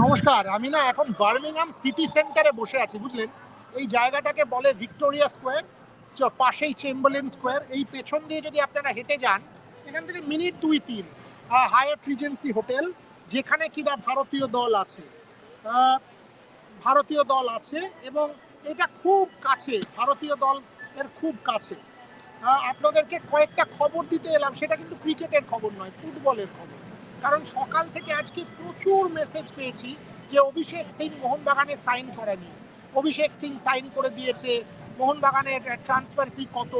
নমস্কার, আমি না এখন বার্মিংহাম সিটি সেন্টারে বসে আছি, বুঝলেন? এই জায়গাটাকে বলে ভিক্টোরিয়া স্কোয়ার পাশেই চেম্বারলেন স্কোয়ার। এই পেছন দিয়ে যদি আপনারা হেঁটে যান, এখান থেকে মিনিট দুই তিন হায়াত রিজেন্সি হোটেল, যেখানে কিনা ভারতীয় দল আছে। ভারতীয় দল আছে এবং এটা খুব কাছে, ভারতীয় দল এর খুব কাছে। আপনাদেরকে কয়েকটা খবর দিতে এলাম, সেটা কিন্তু ক্রিকেটের খবর নয়, ফুটবলের খবর। কারণ সকাল থেকে আজকে প্রচুর মেসেজ পেয়েছি যে অভিষেক সিং মোহনবাগানে সাইন করেনি। অভিষেক সিং সাইন করে দিয়েছে, মোহনবাগানের ট্রান্সফার ফি কত,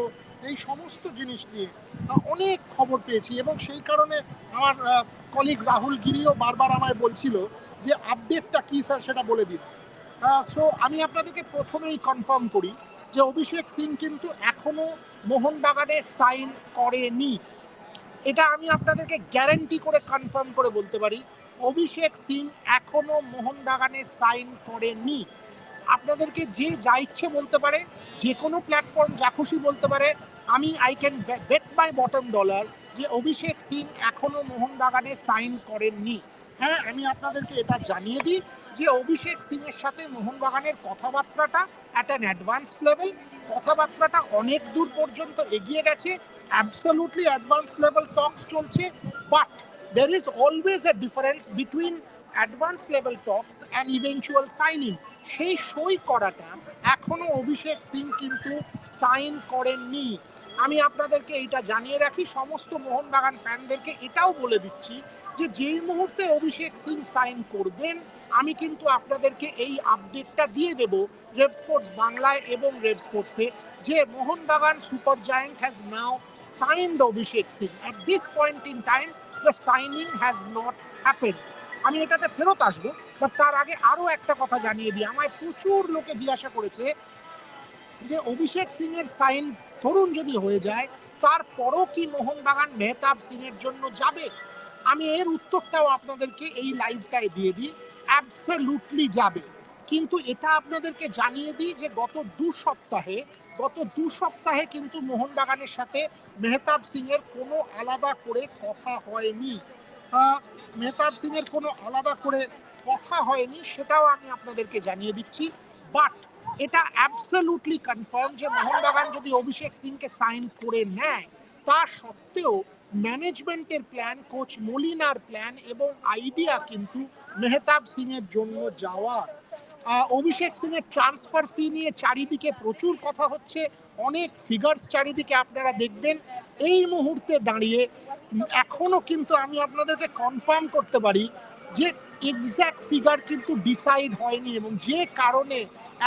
এই সমস্ত জিনিস নিয়ে অনেক খবর পেয়েছি এবং সেই কারণে আমার কলিগ রাহুল গিরিও বারবার আমায় বলছিল যে আপডেটটা কী স্যার সেটা বলে দিন। সো আমি আপনাদেরকে প্রথমেই কনফার্ম করি যে অভিষেক সিং কিন্তু এখনও মোহনবাগানে সাইন করেনি। এটা আমি আপনাদেরকে গ্যারান্টি করে কনফার্ম করে বলতে পারি, অভিষেক সিং এখনও মোহনবাগানে সাইন করেনি। আপনাদেরকে যে যা ইচ্ছে বলতে পারে, যে কোনো প্ল্যাটফর্ম যা খুশি বলতে পারে, আমি I can bet my bottom dollar যে অভিষেক সিং এখনও মোহনবাগানে সাইন করেননি। হ্যাঁ আমি আপনাদেরকে এটা জানিয়ে দিই যে অভিষেক সিং এর সাথে মোহনবাগানের কথাবার্তাটা অ্যাট অ্যান অ্যাডভান্স লেভেল কথাবার্তাটা অনেক দূর পর্যন্ত এগিয়ে গেছে। অ্যাবসলুটলি অ্যাডভান্স লেভেল টকস চলছে but there is always a difference between advance level talks and eventual signing সেই সই করাটা এখনও অভিষেক সিং কিন্তু সাইন করেননি। আমি আপনাদেরকে এটা জানিয়ে রাখি, সমস্ত মোহনবাগান ফ্যানদেরকে এটাও বলে দিচ্ছি যে যেই মুহূর্তে অভিষেক সিং সাইন করবেন, আমি কিন্তু আপনাদেরকে এই আপডেটটা দিয়ে দেব রেভ স্পোর্টস বাংলায় এবং রেভ স্পোর্টসে যে Mohun Bagan super giant has now signed Abhishek Singh. At this point in time the signing has not happen আমি এটাতে ফেরত আসব বাট তার আগে আরও একটা কথা জানিয়ে দিই। আমায় প্রচুর লোকে জিজ্ঞাসা করেছে যে অভিষেক সিং এর সাইন ধরুন যদি হয়ে যায়, তারপরও কি মোহনবাগান মেহতাব সিং এর জন্য যাবে? আমি এর উত্তরটাও আপনাদেরকে এই লাইভটায় দিয়ে দিই অ্যাবসলুটলি যাবে। কিন্তু এটা আপনাদেরকে জানিয়ে দিই যে গত দু সপ্তাহে, গত দু সপ্তাহে কিন্তু মোহনবাগানের সাথে মেহতাব সিং এর কোনো আলাদা করে কথা হয়নি। মেহতাব সিং এর কোনো আলাদা করে কথা হয়নি, সেটাও আমি আপনাদেরকে জানিয়ে দিচ্ছি। বাট এটা অ্যাবসলুটলি কনফার্ম যে মোহনবাগান যদি অভিষেক সিংকে সাইন করে নেয় তা সত্ত্বেও ম্যানেজমেন্টের প্ল্যান কোচ মলিনার প্ল্যান এবং আইডিয়া কিন্তু মেহতাব সিং এর জন্য যাওয়ার। আহ, অভিষেক সিং এর ট্রান্সফার ফি নিয়ে চারিদিকে প্রচুর কথা হচ্ছে অনেক ফিগার্স চারিদিকে আপনারা দেখবেন। এই মুহূর্তে দাঁড়িয়ে এখনও কিন্তু আমি আপনাদেরকে কনফার্ম করতে পারি যে এক্স্যাক্ট ফিগার কিন্তু ডিসাইড হয়নি এবং যে কারণে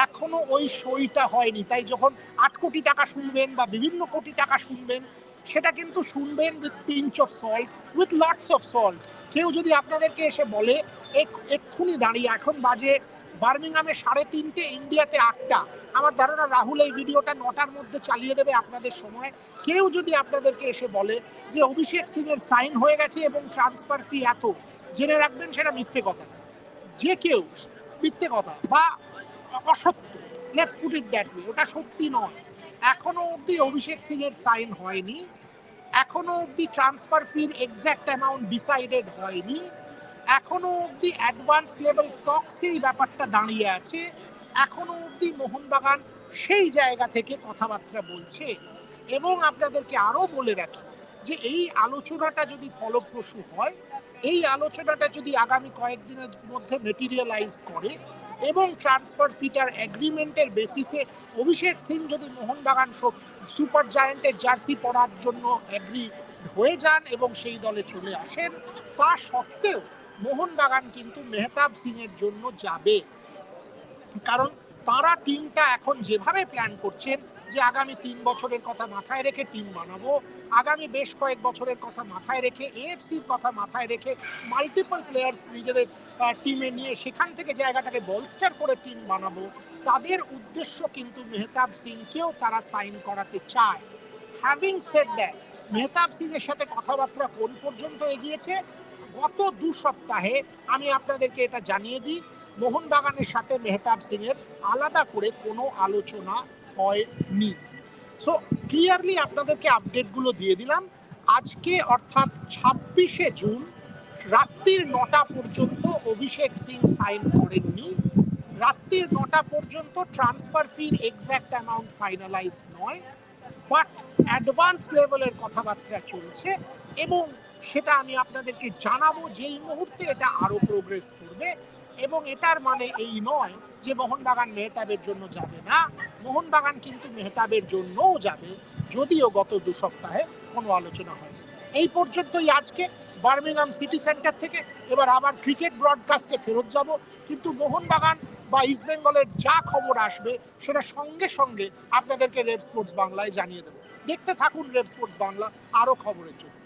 এখনও ওই সইটা হয়নি। তাই যখন আট কোটি টাকা শুনবেন বা বিভিন্ন কোটি টাকা শুনবেন সেটা কিন্তু শুনবেন with pinch of salt with lots of salt কেউ যদি আপনাদেরকে এসে বলে এক- এক্ষুনি দাঁড়িয়ে, এখন বাজে বার্মিংহামে সাড়ে তিনটে, ইন্ডিয়াতে আটটা। আমার ধারণা রাহুল এই ভিডিওটা নটার মধ্যে চালিয়ে দেবে আপনাদের সময়। কেউ যদি আপনাদেরকে এসে বলে যে, অভিষেক সিং এর সাইন হয়ে গেছে এবং ট্রান্সফার ফি এত, জেনে রাখবেন সেটা মিথ্যে কথা। যে কেউ মিথ্যে কথা বা অসত্য let's put it that way ওটা সত্যি নয়। এখনও অবধি অভিষেক সিং এর সাইন হয়নি। এখনও অবধি ট্রান্সফার ফির এক্স্যাক্ট অ্যামাউন্ট ডিসাইডেড হয়নি। এখনও অবধি অ্যাডভান্স লেভেল টক্সেই ব্যাপারটা দাঁড়িয়ে আছে। এখনও অবধি মোহনবাগান সেই জায়গা থেকে কথাবার্তা বলছে। এবং আপনাদেরকে আরও বলে রাখি যে এই আলোচনাটা যদি ফলপ্রসূ হয়, এই আলোচনাটা যদি আগামী কয়েকদিনের মধ্যে মেটেরিয়ালাইজ করে এবং ট্রান্সফার ফিটার অ্যাগ্রিমেন্টের বেসিসে অভিষেক সিং যদি মোহনবাগান সুপার জায়েন্টের জার্সি পরার জন্য অ্যাগ্রি হয়ে যান এবং সেই দলে চলে আসেন, তা সত্ত্বেও মোহনবাগান কিন্তু মেহতাব সিং এর জন্য যাবে। কারণ তারা টিমটা এখন যেভাবে প্ল্যান করছেন যে আগামী তিন বছরের কথা মাথায় রেখে টিম বানাবো, আগামী বেশ কয়েক বছরের কথা মাথায় রেখে এএফসির কথা মাথায় রেখে মাল্টিপল প্লেয়ার্স নিজেদের টিমে নিয়ে সেখান থেকে জায়গাটাকে বলস্টার করে টিম বানাবো, তাদের উদ্দেশ্য কিন্তু মেহতাব সিংকেও তারা সাইন করাতে চায়। Having said that Mehtab Singh এর সাথে কথাবার্তা কোন পর্যন্ত এগিয়েছে? গত দু সপ্তাহে আমি আপনাদেরকে এটা জানিয়ে দিই মোহনবাগানের সাথে মেহতাব সিং এর আলাদা করে কোনো আলোচনা হয়নি। সো ক্লিয়ারলি আপনাদেরকে আপডেটগুলো দিয়ে দিলাম। আজকে অর্থাৎ ছাব্বিশে জুন, রাত্রির নটা পর্যন্ত অভিষেক সিং সাইন করেননি। রাত্রির নটা পর্যন্ত ট্রান্সফার ফির এক্স্যাক্ট অ্যামাউন্ট ফাইনালাইজ নয় বাট অ্যাডভান্স লেভেলের কথাবার্তা চলছে এবং সেটা আমি আপনাদেরকে জানাব যেই মুহূর্তে এটা আরও প্রোগ্রেস করবে। এবং এটার মানে এই নয় যে মোহনবাগান মেহতাবের জন্য যাবে না, মোহনবাগান কিন্তু মেহতাবের জন্যও যাবে, যদিও গত দু সপ্তাহে কোনো আলোচনা হয়নি। এই পর্যন্তই আজকে বার্মিংহাম সিটি সেন্টার থেকে। এবার আবার ক্রিকেট ব্রডকাস্টে ফেরত যাব, কিন্তু মোহনবাগান বা ইস্টবেঙ্গলের যা খবর আসবে সেটা সঙ্গে সঙ্গে আপনাদেরকে রেড স্পোর্টস বাংলায় জানিয়ে দেবো। দেখতে থাকুন রেড স্পোর্টস বাংলা, আরও খবরের জন্য।